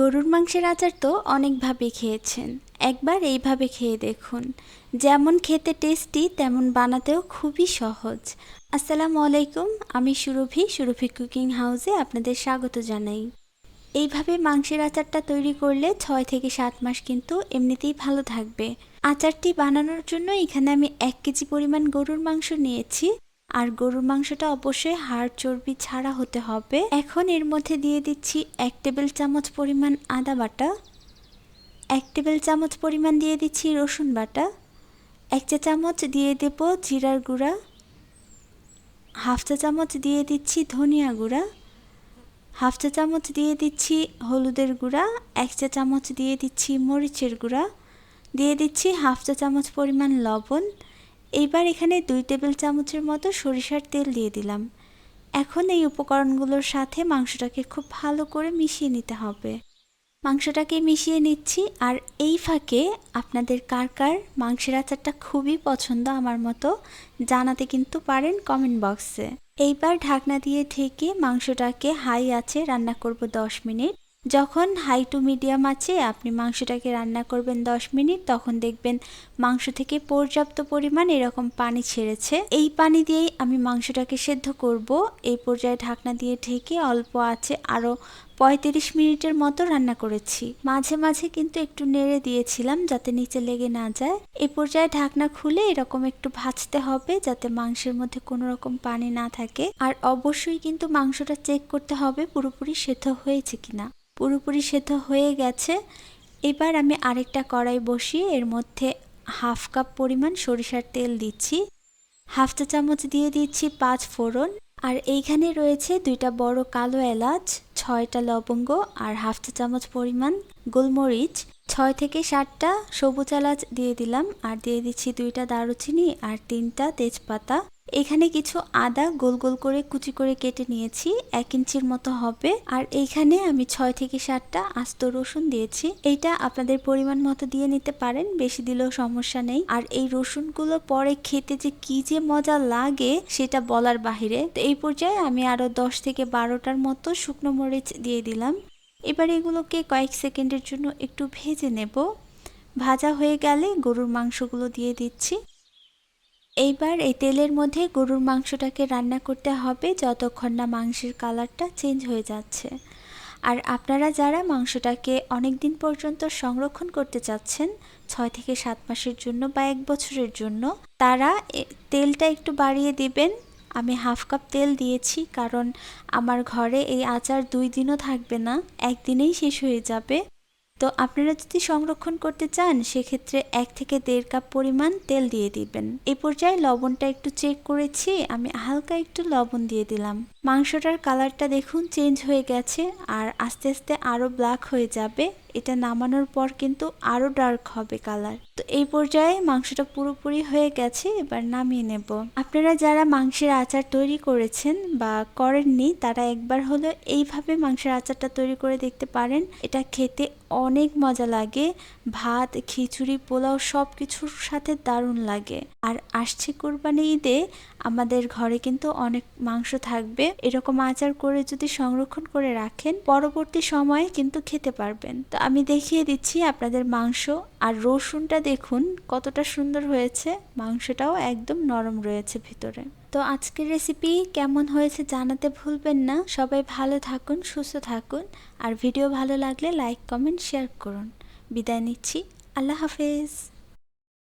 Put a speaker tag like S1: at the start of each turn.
S1: গরুর মাংসের আচার তো অনেকভাবে খেয়েছেন। একবার এইভাবে খেয়ে দেখুন। যেমন খেতে টেস্টি, তেমন বানাতেও খুবই সহজ। আসসালামু আলাইকুম, আমি সুরভি সুরভি কুকিং হাউসে আপনাদের স্বাগত জানাই। এইভাবে মাংসের আচারটা তৈরি করলে ছয় থেকে সাত মাস কিন্তু এমনিতেই ভালো থাকবে। আচারটি বানানোর জন্য এখানে আমি এক কেজি পরিমাণ গরুর মাংস নিয়েছি। আর গরুর মাংসটা অবশ্যই হাড় চর্বি ছাড়া হতে হবে। এখন এর মধ্যে দিয়ে দিচ্ছি এক টেবিল চামচ পরিমাণ আদা বাটা, এক টেবিল চামচ পরিমাণ দিয়ে দিচ্ছি রসুন বাটা, এক চা চামচ দিয়ে দেব জিরার গুঁড়া, হাফ চা চামচ দিয়ে দিচ্ছি ধনিয়া গুঁড়া, হাফ চা চামচ দিয়ে দিচ্ছি হলুদের গুঁড়া, এক চা চামচ দিয়ে দিচ্ছি মরিচের গুঁড়া, দিয়ে দিচ্ছি হাফ চা চামচ পরিমাণ লবণ এইবার এখানে দুই টেবিল চামচের মতো সরিষার তেল দিয়ে দিলাম। এখন এই উপকরণগুলোর সাথে মাংসটাকে খুব ভালো করে মিশিয়ে নিতে হবে। মাংসটাকে মিশিয়ে নিচ্ছি আর এই ফাঁকে আপনাদের কার কার মাংসের আচারটা খুবই পছন্দ আমার মতো জানাতে কিন্তু পারেন কমেন্ট বক্সে। এইবার ঢাকনা দিয়ে ঢেকে মাংসটাকে হাই আছে রান্না করব দশ মিনিট। যখন হাই টু মিডিয়াম আছে, আপনি মাংসটাকে রান্না করবেন 10 মিনিট, তখন দেখবেন মাংস থেকে পর্যাপ্ত পরিমাণ এরকম পানি ছেড়েছে। এই পানি দিয়েই আমি মাংসটাকে সেদ্ধ করব। এই পর্যায়ে ঢাকনা দিয়ে ঢেকে অল্প আছে আরও পঁয়ত্রিশ মিনিটের মতো রান্না করেছি। মাঝে মাঝে কিন্তু একটু নেড়ে দিয়েছিলাম যাতে নিচে লেগে না যায়। এই পর্যায়ে ঢাকনা খুলে এরকম একটু ভাজতে হবে যাতে মাংসের মধ্যে কোনো রকম পানি না থাকে। আর অবশ্যই কিন্তু মাংসটা চেক করতে হবে পুরোপুরি সেদ্ধ হয়েছে কিনা। পুরোপুরি সেদ্ধ হয়ে গেছে। এবার আমি আরেকটা কড়াই বসিয়ে এর মধ্যে হাফ কাপ পরিমাণ সরিষার তেল দিচ্ছি। হাফ চা চামচ দিয়ে দিচ্ছি পাঁচ ফোড়ন। আর এইখানে রয়েছে দুইটা বড় কালো এলাচ, ছয়টা লবঙ্গ আর হাফ চা চামচ পরিমাণ গোলমরিচ। ছয় থেকে সাতটা সবুজ এলাচ দিয়ে দিলাম। আর দিয়ে দিচ্ছি দুইটা দারুচিনি আর তিনটা তেজপাতা। এখানে কিছু আদা গোল গোল করে কুচি করে কেটে নিয়েছি। এক ইঞ্চির মতো হবে। আর এইখানে আমি ছয় থেকে সাতটা আস্ত রসুন দিয়েছি। এইটা আপনাদের পরিমাণ মতো দিয়ে নিতে পারেন, বেশি দিলেও সমস্যা নেই। আর এই রসুনগুলো পরে খেতে যে কি যে মজা লাগে, সেটা বলার বাহিরে। তো এই পর্যায়ে আমি আরও দশ থেকে বারোটার মতো শুকনো মরিচ দিয়ে দিলাম। এবার এগুলোকে কয়েক সেকেন্ডের জন্য একটু ভেজে নেব। ভাজা হয়ে গেলে গরুর মাংসগুলো দিয়ে দিচ্ছি। এইবার এই তেলের মধ্যে গরুর মাংসটাকে রান্না করতে হবে যতক্ষণ না মাংসের কালারটা চেঞ্জ হয়ে যাচ্ছে। আর আপনারা যারা মাংসটাকে অনেক দিন পর্যন্ত সংরক্ষণ করতে চাচ্ছেন, ছয় থেকে সাত মাসের জন্য বা এক বছরের জন্য, তারা তেলটা একটু বাড়িয়ে দিবেন। আমি হাফ কাপ তেল দিয়েছি কারণ আমার ঘরে এই আচার দুই দিনও থাকবে না, একদিনেই শেষ হয়ে যাবে। তো আপনারা যদি সংরক্ষণ করতে চান, সেক্ষেত্রে এক থেকে দেড় কাপ পরিমাণ তেল দিয়ে দিবেন। এ পর্যায়ে লবণটা একটু চেক করেছি, আমি হালকা একটু লবণ দিয়ে দিলাম। মাংসটার কালারটা দেখুন চেঞ্জ হয়ে গেছে আর আস্তে আস্তে আরও ব্ল্যাক হয়ে যাবে। এটা নামানোর পর কিন্তু আরও ডার্ক হবে কালার তো এই পর্যায়ে মাংসটা পুরোপুরি হয়ে গেছে, এবার নামিয়ে নেব। আপনারা যারা মাংসের আচার তৈরি করেছেন বা করেননি, তারা একবার হলো এইভাবে মাংসের আচারটা তৈরি করে দেখতে পারেন। এটা খেতে অনেক মজা লাগে। ভাত, খিচুড়ি, পোলাও সব কিছুর সাথে দারুণ লাগে। আর আসছে কোরবানি ঈদে আমাদের ঘরে কিন্তু অনেক মাংস থাকবে। এরকম আচার করে যদি সংরক্ষণ করে রাখেন, পরবর্তী সময়ে কিন্তু খেতে পারবেন। তো আমি দেখিয়ে দিচ্ছি আপনাদের মাংস আর রসুনটা দেখুন কতটা সুন্দর হয়েছে। মাংসটাও একদম নরম রয়েছে ভিতরে। তো আজকের রেসিপি কেমন হয়েছে জানাতে ভুলবেন না। সবাই ভালো থাকুন, সুস্থ থাকুন আর ভিডিও ভালো লাগলে লাইক কমেন্ট শেয়ার করুন। বিদায় নিচ্ছি। আল্লাহ হাফেজ।